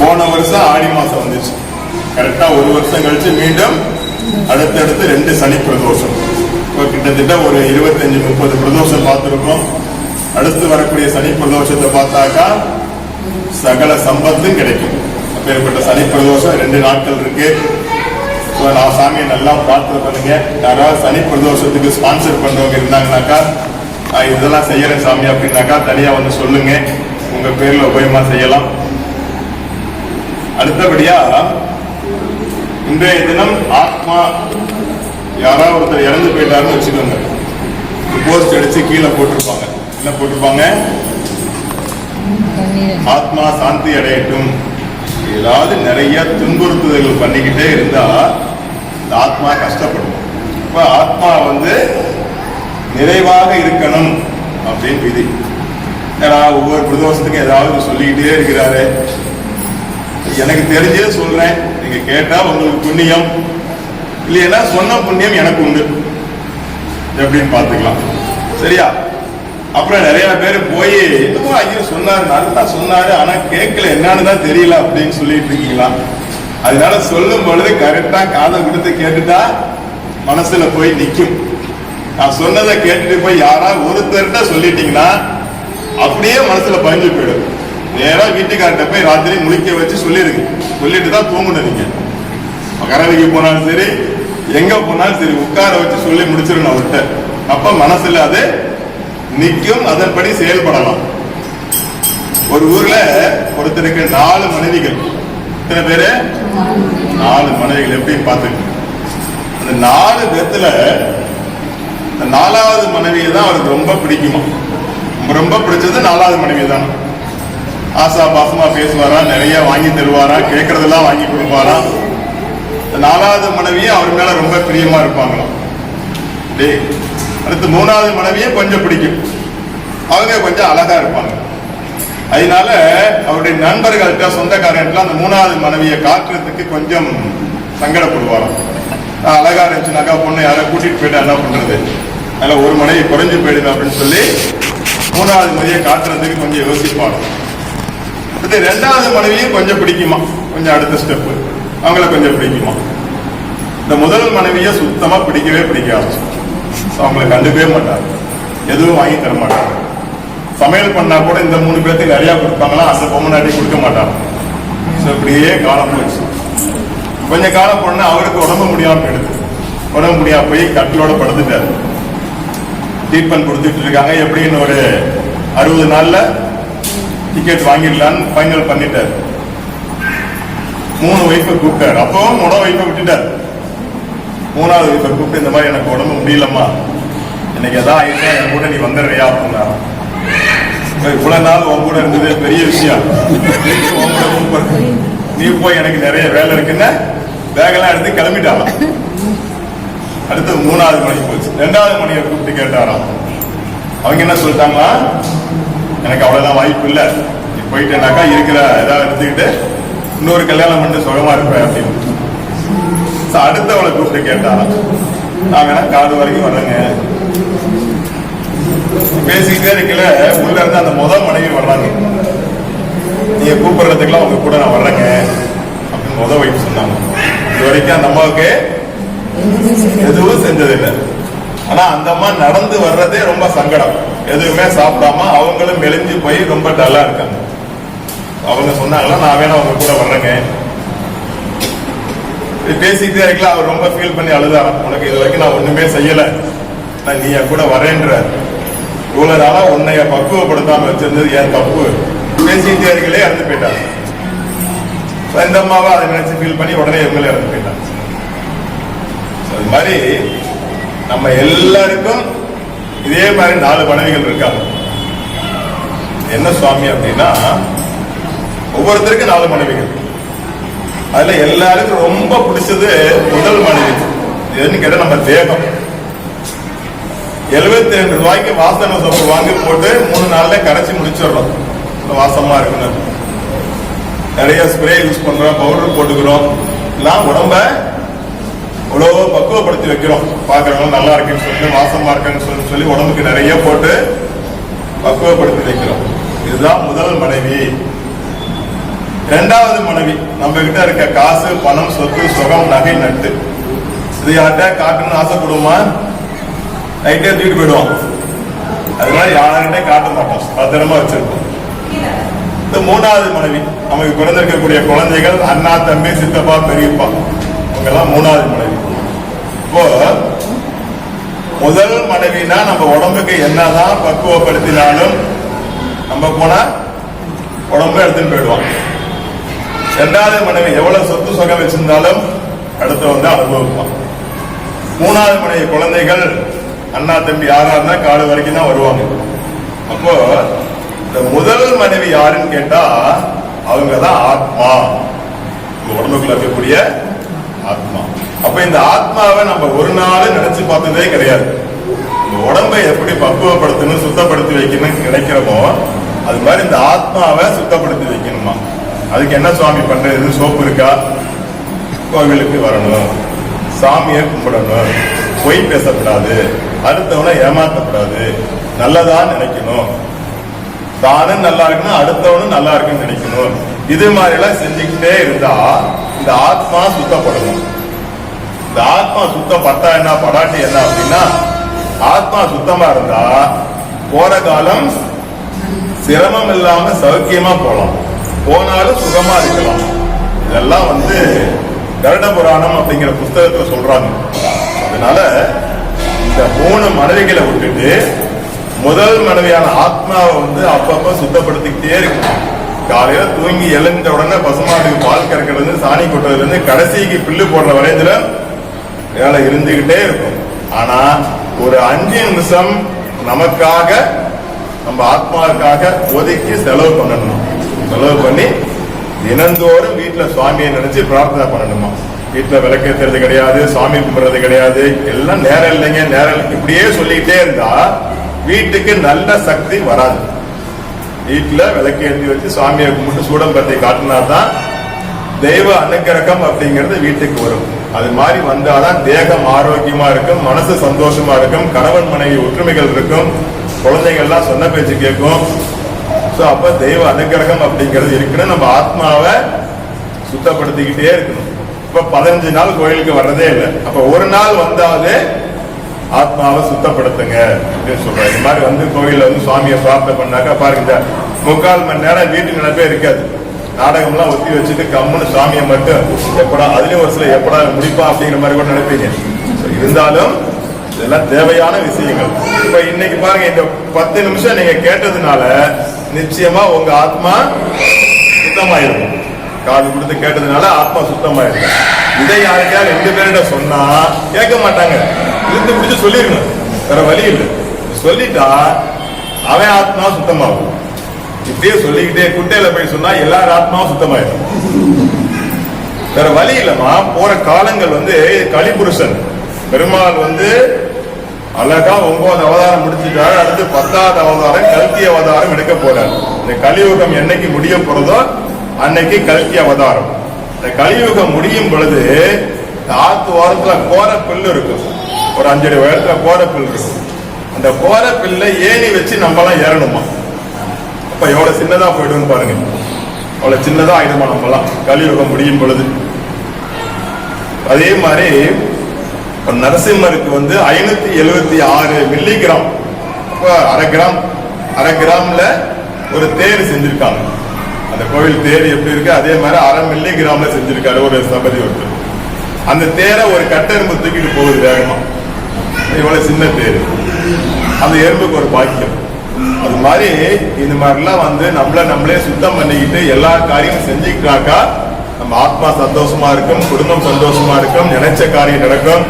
போன வருஷம் ஆடி மாசம் வந்துச்சு. கரெக்டா ஒரு வருஷம் கழிச்சு மீண்டும் அடுத்தடுத்து ரெண்டு சனி பிரதோஷம். இப்போ கிட்டத்தட்ட ஒரு இருபத்தஞ்சு முப்பது பிரதோஷம் பார்த்துருக்கோம். அடுத்து வரக்கூடிய சனி பிரதோஷத்தை பார்த்தாக்கா சகல சம்பத்தும் கிடைக்கும். அப்பேற்பட்ட சனி பிரதோஷம் ரெண்டு நாட்கள் இருக்கு. இப்போ நான் சாமியை நல்லா பிரார்த்தனை பண்ணுங்க. யாராவது சனி பிரதோஷத்துக்கு ஸ்பான்சர் பண்றவங்க இருந்தாங்கனாக்கா நான் இதெல்லாம் செய்யறேன் சாமி அப்படின்னாக்கா தனியா வந்து சொல்லுங்க. உங்க பேர்ல உபயமா செய்யலாம். அடுத்தபடியா இன்றைய தினம் ஆத்மா யாராவது ஒருத்தர் இறந்து போயிட்டாருன்னு வச்சுக்கோங்க. போஸ்ட் அடிச்சு கீழே போட்டிருப்பாங்க. என்ன போட்டிருப்பாங்க? ஆத்மா சாந்தி அடையட்டும். ஏதாவது நிறைய துன்புறுத்துதல்கள் பண்ணிக்கிட்டே இருந்தா இந்த ஆத்மா கஷ்டப்படும். இப்ப ஆத்மா வந்து நிறைவாக இருக்கணும் அப்படின்னு விதி. ஏன்னா ஒவ்வொரு பிரதோஷத்துக்கும் ஏதாவது சொல்லிக்கிட்டே இருக்கிறாரு. எனக்கு தெரிஞ்சே சொல்றேன். நீங்க கேட்டா உங்களுக்கு புண்ணியம். இல்லைன்னா சொன்ன புண்ணியம் எனக்கு உண்டு. எப்படின்னு பார்த்துக்கலாம். சரியா? அப்புறம் நிறைய பேர் போய் என்னமோ ஐயோ சொன்னாரு நல்லா சொன்னாரு ஆனா கேட்கல என்னன்னு தான் தெரியல அப்படின்னு சொல்லிட்டு இருக்கீங்களா? அதனால சொல்லும் பொழுது கரெக்டா காதை கொடுத்து கேட்டுட்டா மனசுல போய் நிக்கும். நான் சொன்னதை கேட்டுட்டு போய் யாராவது ஒருத்தர்கிட்ட சொல்லிட்டீங்கன்னா அப்படியே மனசுல பயந்து போயிடும். நேராக வீட்டுக்கார்ட்ட போய் ராத்திரி முழிக்க வச்சு சொல்லிருங்க. சொல்லிட்டு தான் தூங்கணும் நீங்க கரவைக்கு போனாலும் சரி எங்க போனாலும் சரி உட்கார வச்சு சொல்லி முடிச்சிடணும் அவர்கிட்ட. அப்ப மனசுல அது நிற்கும் அதன்படி செயல்படலாம். ஒரு ஊர்ல ஒருத்தருக்கு நாலு மனைவிகள். இத்தனை பேரு? நாலு மனைவிகள். எப்படின்னு பார்த்துக்க அந்த நாலு பேத்துல நாலாவது மனைவியை தான் அவருக்கு ரொம்ப பிடிக்குமா? ரொம்ப ரொம்ப பிடிச்சது நாலாவது மனைவி தான்? ஆசா பாசமா பேசுவாரா? நிறைய வாங்கி தருவாரா? கேட்கறதெல்லாம் வாங்கி கொடுப்பாரா? நாலாவது மனைவியும் அவர் மேல ரொம்ப பிரியமா இருப்பாங்களாம். டேய், அடுத்து மூணாவது மனைவியும் கொஞ்சம் பிடிக்கும். அவங்க கொஞ்சம் அழகா இருப்பாங்க. அதனால அவருடைய நண்பர்கள்ட்ட சொந்தக்காரர்கிட்ட அந்த மூணாவது மனைவியை காட்டுறதுக்கு கொஞ்சம் சங்கடப்படுவாராம். அழகா இருந்துச்சுனாக்கா பொண்ணு யாரை கூட்டிட்டு போயிட்டா என்ன பண்றது? அதனால ஒரு மனைவி குறைஞ்சு போயிடுது அப்படின்னு சொல்லி மூணாவது மனைவியை காட்டுறதுக்கு கொஞ்சம் யோசிப்பாங்க. ரெண்டாவது மனைவியும் கொஞ்சம் பிடிக்குமா? கொஞ்சம் அடுத்த ஸ்டெப் அவங்கள கொஞ்சம் பிடிக்குமா? இந்த முதல் மனைவியை சுத்தமா பிடிக்கவே பிடிக்காது. அவங்களை கண்டுக்கவே மாட்டாங்க. எதுவும் வாங்கி தர மாட்டாங்க. சமையல் பண்ணா கூட இந்த மூணு பேர்த்துக்கு நிறைய கொடுப்பாங்களா? அந்த பொம்மநாட்டி கொடுக்க மாட்டாங்க. ஸோ இப்படியே காலம் போச்சு கொஞ்ச காலம் போனா அவருக்கு உடம்பு முடியாம போயிடுது. உடம்பு முடியாம போய் கட்டிலோட படுத்துட்டாரு. ட்ரீட்மெண்ட் கொடுத்துட்டு இருக்காங்க. எப்படின்னு ஒரு அறுபது நாள்ல டிக்கெட் வாங்கிடலான்னு ஃபைனல் பண்ணிட்டார். மூணு ஒய்ஃபை கூப்பிட்டாரு. அப்பவும் முட ஒய்ஃபை விட்டுட்டாரு. மூணாவது ஒய்ஃபை கூப்பிட்டு இந்த மாதிரி எனக்கு உடம்பு முடியலம்மா. எனக்கு எதாவது ஆயிடுச்சா என் கூட நீ வந்துடுறியா? அப்படின்னா. இவ்வளவு நாள் உன் கூட இருந்தது பெரிய விஷயம். நீ போய் எனக்கு நிறைய வேலை இருக்குன்னு பேகெல்லாம் எடுத்து கிளம்பிட்டாராம் அடுத்து மூணாவது மணிக்கு போச்சு. ரெண்டாவது மணியை கூப்பிட்டு கேட்டாராம். அவங்க என்ன சொல்லிட்டாங்களா? எனக்கு அவ்வளவுதான் வாய்ப்பு இல்லை. நீ போயிட்டேனாக்கா இருக்கிற ஏதாவது எடுத்துக்கிட்டு இன்னொரு கல்யாணம் பண்ணி சுகமா இருப்பேன் அப்படின்னு. அடுத்தவளை கூப்பிட்டு கேட்டாராம் நான் காடு வரைக்கும் வரேங்க பேசிக்கிட்டே இருக்கல உள்ள இருந்து அந்த முதல் மனைவி வர்றாங்க. நீங்க கூப்பிடுறதுக்கெல்லாம் உங்க கூட நான் வர்றேங்க. அப்படின்னு முத வைப்பு சொன்னாங்க. இது வரைக்கும் அந்த அம்மாவுக்கு எதுவும் செஞ்சதில்லை. ஆனா அந்த அம்மா நடந்து வர்றதே ரொம்ப சங்கடம். எதுவுமே சாப்பிடாம அவங்களும் மெலிஞ்சு போய் ரொம்ப டல்லா இருக்காங்க. அவங்க சொன்னாங்களா நான் வேணா அவங்க கூட வர்றேங்க. பேசிக்கிட்டே இருக்கல அவர் ரொம்ப ஃபீல் பண்ணி அழுதாராம். உனக்கு இது வரைக்கும் நான் ஒண்ணுமே செய்யல. நான் நீ என் கூட வரேன்ற. இவ்வளவு நாளா உன்னைய பக்குவப்படுத்தாம வச்சிருந்தது ஏன் தப்பு. பேசிக்கிட்டே இருக்கலே இறந்து போயிட்டாங்க இந்த அம்மாவை அதை நினைச்சு ஃபீல் பண்ணி உடனே இவங்களே இறந்து போயிட்டாங்க. அது மாதிரி நம்ம எல்லாருக்கும் இதே மாதிரி நாலு மனைவிகள் இருக்காங்க. என்ன சுவாமி அப்படின்னா ஒவ்வொருத்தருக்கும் நாலு மனைவிகள். அதுல எல்லாருக்கும் ரொம்ப பிடிச்சது முதல் மனைவி. எதுன்னு கேட்டா நம்ம தேகம். எழுபத்தி ரெண்டு ரூபாய்க்கு வாசனை சோப்பு வாங்கி போட்டு மூணு நாள்ல கரைச்சி முடிச்சிடுறோம். இந்த வாசமா இருக்குன்னு. நிறைய ஸ்ப்ரே யூஸ் பண்றோம் பவுடர் போட்டுக்கிறோம். எல்லாம் உடம்ப இவ்வளோ பக்குவப்படுத்தி வைக்கிறோம். பார்க்கறவங்க நல்லா இருக்குன்னு சொல்லி வாசமா இருக்குன்னு சொல்லி சொல்லி உடம்புக்கு நிறைய போட்டு பக்குவப்படுத்தி வைக்கிறோம். இதுதான் முதல் மனைவி. ரெண்டாவது மனைவி நம்ம கிட்ட இருக்க காசு பணம் சொத்து சுகம் நகை நட்டு. இது யார்கிட்ட காட்டணும்னு ஆசைப்படுவோமா? நைட்டே தூக்கிட்டு போயிடுவோம். அதனால மாதிரி காட்ட மாட்டோம். பத்திரமா வச்சிருப்போம். இந்த மூணாவது மனைவி நமக்கு பிறந்திருக்கக்கூடிய குழந்தைகள் அண்ணா தம்பி சித்தப்பா பெரியப்பா அவங்க எல்லாம் மூணாவது மனைவி இப்போ முதல் நம்ம உடம்புக்கு என்னதான் பக்குவப்படுத்தினாலும் நம்ம போனா உடம்பு எடுத்துன்னு போயிடுவான் ரெண்டாவது மனைவி எவ்வளவு சொத்து சொகம் வச்சிருந்தாலும் அடுத்து வந்து அனுபவிப்பான். மூணாவது மனைவி குழந்தைகள் அண்ணா தம்பி யாரா இருந்தா காடு வரைக்கும் தான் வருவாங்க. அப்போ இந்த முதல் மனைவி யாருன்னு கேட்டா அவங்க தான் ஆத்மா உடம்புக்குள்ள இருக்கக்கூடிய ஆத்மா. அப்ப இந்த ஆத்மாவை நம்ம ஒரு நாள் நினைச்சு பார்த்ததே கிடையாது. உடம்பை எப்படி பக்குவப்படுத்தணும் சுத்தப்படுத்தி வைக்கணும்னு நினைக்கிறோமோ அது மாதிரி இந்த ஆத்மாவை சுத்தப்படுத்தி வைக்கணுமா? அதுக்கு என்ன சுவாமி பண்றது? சோப்பு இருக்கா? கோவிலுக்கு வரணும். சாமியை கும்பிடணும். பொய் பேசக்கூடாது. அடுத்தவனை ஏமாற்றக்கூடாது நல்லதா நினைக்கணும். தானும் நல்லா இருக்கணும் அடுத்தவனும் நல்லா இருக்குன்னு நினைக்கணும். இது மாதிரி எல்லாம் செஞ்சுக்கிட்டே இருந்தா இந்த ஆத்மா சுத்தப்படணும். இந்த ஆத்மா சுத்தப்பட்டா என்ன? படாட்டி என்ன அப்படின்னா ஆத்மா சுத்தமா இருந்தா போற காலம் சிரமம் இல்லாம சௌக்கியமா போலாம். போனாலும் சுகமா இருக்கலாம். இதெல்லாம் வந்து கருட புராணம் அப்படிங்கிற புஸ்தகத்துல சொல்றாங்க. அதனால இந்த மூணு மனைவிகளை விட்டுட்டு முதல் மனைவியான ஆத்மாவை வந்து அப்பப்ப சுத்தப்படுத்திக்கிட்டே இருக்கும் காலையில தூங்கி எழுந்த உடனே பசுமாட்டுக்கு பால் கறக்கிறதுல இருந்து சாணி கொட்டுறதுல இருந்து கடைசிக்கு பில்லு போடுற வரைந்தில வேலை இருந்துகிட்டே இருக்கும். ஆனா ஒரு அஞ்சு நிமிஷம் நமக்காக நம்ம ஆத்மாவுக்காக ஒதுக்கி செலவு பண்ணணும்? செலவு பண்ணி தினந்தோறும் வீட்டுல சுவாமியை நினைச்சு பிரார்த்தனை பண்ணணுமா? வீட்டுல விளக்கேத்துறது கிடையாது சாமி கும்பிடுறது கிடையாது. எல்லாம் நேரம் இல்லைங்க நேரம் இல்லை. இப்படியே சொல்லிக்கிட்டே இருந்தா வீட்டுக்கு நல்ல சக்தி வராது. வீட்டுல விளக்கேற்றி வச்சு சாமியை கும்பிட்டு சூடம்பத்தை காட்டினா தான் தெய்வ அனுக்கிரகம் அப்படிங்கிறது வீட்டுக்கு வரும். அது மாதிரி வந்தாதான் தேகம் ஆரோக்கியமா இருக்கும் மனசு சந்தோஷமா இருக்கும் கணவன் மனைவி ஒற்றுமைகள் இருக்கும் குழந்தைகள்லாம் சொன்ன பேச்சு கேட்கும். ஸோ அப்ப தெய்வ அனுக்கிரகம் அப்படிங்கிறது இருக்குன்னு நம்ம ஆத்மாவை சுத்தப்படுத்திக்கிட்டே இருக்கணும். இப்ப பதினஞ்சு நாள் கோயிலுக்கு வர்றதே இல்லை. அப்ப ஒரு நாள் வந்தாலே ஆத்மாவை சுத்தப்படுத்துங்க அப்படின்னு சொல்றாரு இந்த மாதிரி வந்து கோயிலில் வந்து சுவாமியை பிரார்த்தனை பண்ணாக்கா பாருங்க முக்கால் மணி நேரம் வீட்டு நினைப்பே இருக்காது. நாடகம்லாம் ஒத்தி வச்சுட்டு கம்முன்னு சாமியை மட்டும் எப்படா அதுலயும் ஒரு சில எப்படா முடிப்பா அப்படிங்கிற மாதிரி கூட நினைப்பீங்க. இருந்தாலும் இதெல்லாம் தேவையான விஷயங்கள். இப்ப இன்னைக்கு பாருங்க இந்த பத்து நிமிஷம் நீங்க கேட்டதுனால நிச்சயமா உங்க ஆத்மா சுத்தமாயிருக்கும் காது கொடுத்து கேட்டதுனால ஆத்மா சுத்தமாயிருக்கும் இதை யாருக்கா ரெண்டு பேர்கிட்ட சொன்னா கேட்க மாட்டாங்க. இருந்து பிடிச்சு சொல்லிடணும் வேற வழி இல்லை. சொல்லிட்டா அவன் ஆத்மா சுத்தமாகும். இப்படியே சொல்லிக்கிட்டே குட்டையில போய் சொன்னா எல்லார் ஆத்மாவும் சுத்தமாயிடும். வேற வழி இல்லமா போற காலங்கள் வந்து கலிபுருஷன். பெருமாள் வந்து அழகா ஒன்பது அவதாரம் முடிச்சுட்டாரு அடுத்து பத்தாவது அவதாரம் கல்கி அவதாரம் எடுக்க போறார். இந்த கலியுகம் என்னைக்கு முடிய போறதோ அன்னைக்கு கல்கி அவதாரம். இந்த கலியுகம் முடியும் பொழுது ஆத்து ஓரத்துல கோர பில்லு இருக்கும். ஒரு அஞ்சடி உயரத்துல கோர புல் இருக்கும். அந்த கோர பில்லை ஏணி வச்சு நம்மலாம் ஏறணுமா? இப்போ எவ்வளோ சின்னதாக போயிடும்னு பாருங்க. அவ்வளோ சின்னதாக ஆயிடுமா நம்மலாம் கலியுகம் முடியும் பொழுது. அதே மாதிரி இப்போ நரசிம்மருக்கு வந்து ஐநூத்தி எழுபத்தி ஆறு மில்லிகிராம். அப்போ அரை கிராம் அரை கிராம்ல ஒரு தேர் செஞ்சிருக்காங்க. அந்த கோவில் தேர் எப்படி இருக்கு? அதே மாதிரி அரை மில்லி கிராம்ல செஞ்சிருக்காரு ஒரு சபதி ஒருத்தர். அந்த தேரை ஒரு கட்டெரும்பு தூக்கிட்டு போகுது வேகமா. இவ்வளவு சின்ன தேர். அந்த எறும்புக்கு ஒரு பாக்கியம். அது மாதிரி இந்த மாதிரிலாம் வந்து நம்மள நம்மளே சுத்தம் பண்ணிக்கிட்டு எல்லா காரியமும் செஞ்சுக்கிட்டாக்கா நம்ம ஆத்மா சந்தோஷமா இருக்கும் குடும்பம் சந்தோஷமா இருக்கும் நினைச்ச காரியம் நடக்கும்.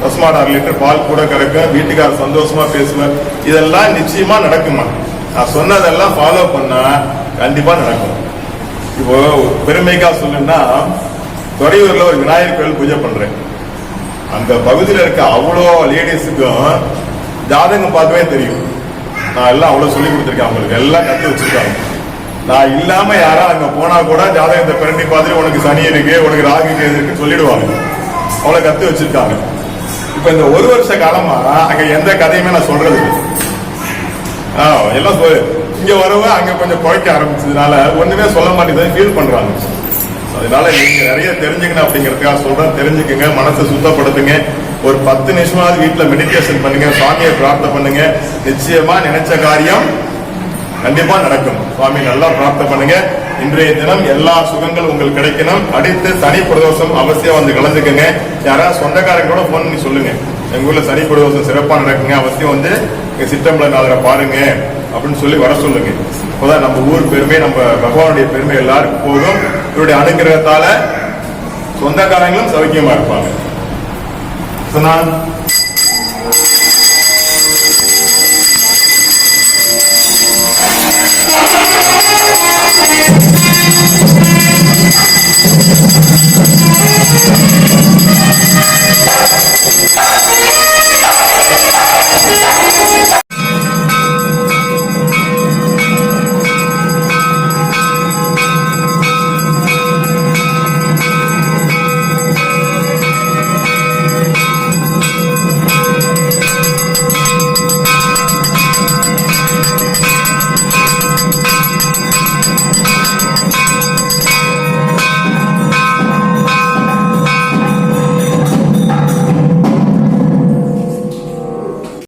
பசுமாடு அரை லிட்டர் பால் கூட கிடக்கும் வீட்டுக்காரர் சந்தோஷமா பேசுவார். இதெல்லாம் நிச்சயமா நடக்குமா? நான் சொன்னதெல்லாம் ஃபாலோ பண்ணா கண்டிப்பா நடக்கும். இப்போ பெருமைக்கா சொல்லுன்னா துறையூர்ல ஒரு விநாயகர் கோயில் பூஜை பண்றேன். அந்த பகுதியில் இருக்க அவ்வளோ லேடிஸுக்கும் ஜாதகம் பார்க்கவே தெரியும். நான் எல்லாம் அவ்வளோ சொல்லி கொடுத்துருக்கேன் அவங்களுக்கு. எல்லாம் கற்று வச்சிருக்காங்க. நான் இல்லாம யாரா அங்க போனா கூட ஜாதகத்தை பிரண்டி பார்த்துட்டு உனக்கு சனி இருக்கு உனக்கு ராகு இருக்கு சொல்லிடுவாங்க. அவ்வளோ கற்று வச்சிருக்காங்க. இப்ப இந்த ஒரு வருஷ காலமா அங்க எந்த கதையுமே நான் சொல்றது ஆ, எல்லாம் இங்க வரவ அங்க கொஞ்சம் குறைக்க ஆரம்பிச்சதுனால ஒண்ணுமே சொல்ல மாட்டேங்குது ஃபீல் பண்றாங்க. அதனால நீங்க நிறைய தெரிஞ்சுக்கணும் அப்படிங்கிறதுக்காக சொல்றேன். தெரிஞ்சுக்கங்க மனசை சுத்தப்படுத்துங்க. ஒரு பத்து நிமிஷமாவது வீட்டுல மெடிடேஷன் பண்ணுங்க சுவாமியை பிரார்த்தனை பண்ணுங்க. நிச்சயமா நினைச்ச காரியம் கண்டிப்பா நடக்கும். சுவாமி நல்லா பிரார்த்தனை பண்ணுங்க. இன்றைய தினம் எல்லா சுகங்களும் உங்களுக்கு கிடைக்கணும். அடுத்து சனி பிரதோஷம் அவசியம் வந்து கலந்துக்கங்க. யாராவது சொந்தக்காரங்க கூட போன் பண்ணி சொல்லுங்க. எங்க ஊர்ல சனி பிரதோஷம் சிறப்பா நடக்குங்க. அவசியம் வந்து சித்தம்பல நாதரை பாருங்க அப்படின்னு சொல்லி வர சொல்லுங்க. அப்போதான் நம்ம ஊர் பெருமை நம்ம பகவானுடைய பெருமை எல்லாருக்கும் போதும் இவருடைய அனுகிரகத்தால சொந்தக்காரங்களும் சௌக்கியமா இருப்பாங்க. So